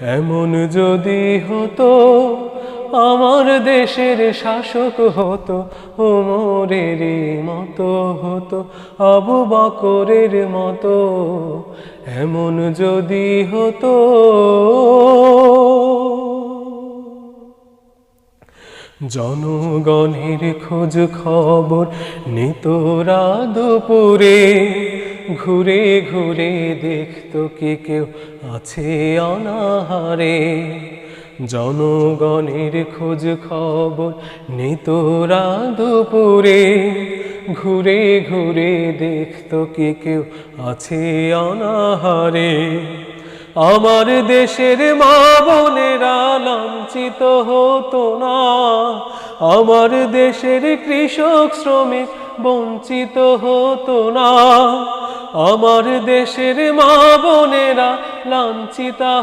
এমন যদি হতো, আমার দেশের শাসক হতো ওমরের মতো হতো, আবু বকরের মতো। এমন যদি হতো, জনগণের খোঁজ খবর নিতরা দুপুরে ঘুরে ঘুরে দেখত কি কেউ আছে অনাহারে। জনগণের খোঁজ খবর নিতরা দুপুরে। ঘুরে ঘুরে দেখত কি কেউ আছে অনাহারে। আমার দেশের মা বোনেরা লাঞ্ছিত হতো না। আমার দেশের কৃষক শ্রমিক বঞ্চিত হতো না। আমার দেশের মা বোনেরা লাঞ্ছিতা